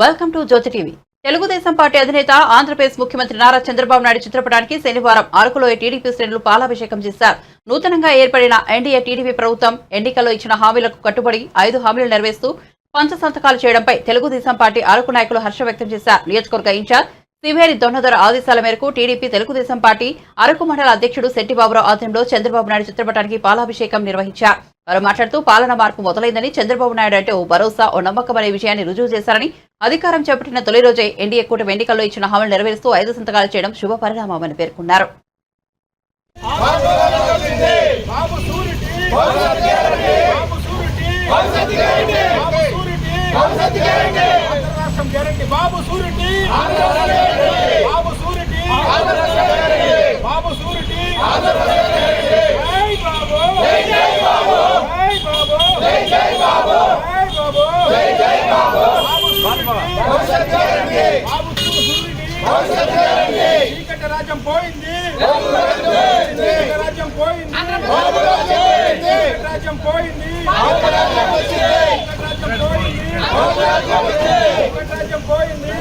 Welcome to Jyoti TV. Telugu Desam party అధినేత ఆంధ్రప్రదేశ్ ముఖ్యమంత్రి నారా చంద్రబాబు నాయుడు చిత్రపటానికి శనివారం అరకులో టీడీపీ శ్రేణులు పాలాభిషేకం చేశారు. నూతనంగా ఏర్పడిన ఎన్డీఏ టీడీపీ ప్రభుత్వం ఎన్నికల్లో ఇచ్చిన హామీలకు కట్టుబడి ఐదు హామీలు నెరవేరుస్తూ పంచ సంతకాలు చేయడంపై తెలుగుదేశం పార్టీ అరకు నాయకులు హర్షం వ్యక్తం చేశారు. నియోజకవర్గ ఇన్ఛార్జ్ సివేరి దొన్నదొర ఆదేశాల మేరకు టీడీపీ తెలుగుదేశం పార్టీ అరకు మండల అధ్యక్షుడు శెట్టిబాబురావు ఆధ్వర్యంలో చంద్రబాబు నాయుడు చిత్రపటానికి పాలాభిషేకం నిర్వహించారు. వారు మాట్లాడుతూ పాలన మార్పు మొదలైందని చంద్రబాబు నాయుడు అంటే ఓ భరోసా ఓ నమ్మకం అనే విషయాన్ని రుజువు చేశారని అధికారం చేపట్టిన తొలి రోజే ఎన్డీఏ కూటమి ఎన్నికల్లో ఇచ్చిన హామీలు నెరవేరుస్తూ ఐదు సంతకాలు చేయడం శుభ పరిణామమని పేర్కొన్నారు. Babu surety Babu surety Babu surety Andhra రాష్ట్రం guarantee Babu surety Babu surety Babu surety జై బాబు జై జై బాబు జై జై బాబు బాబు సూరిటీ బాబు సూరిటీ చీకటి రాజ్యం పోయింది. రాజ్యం పోయింది. రాజ్యం పోయింది. రాజ్యం పోయింది. రాజ్యం పోయింది.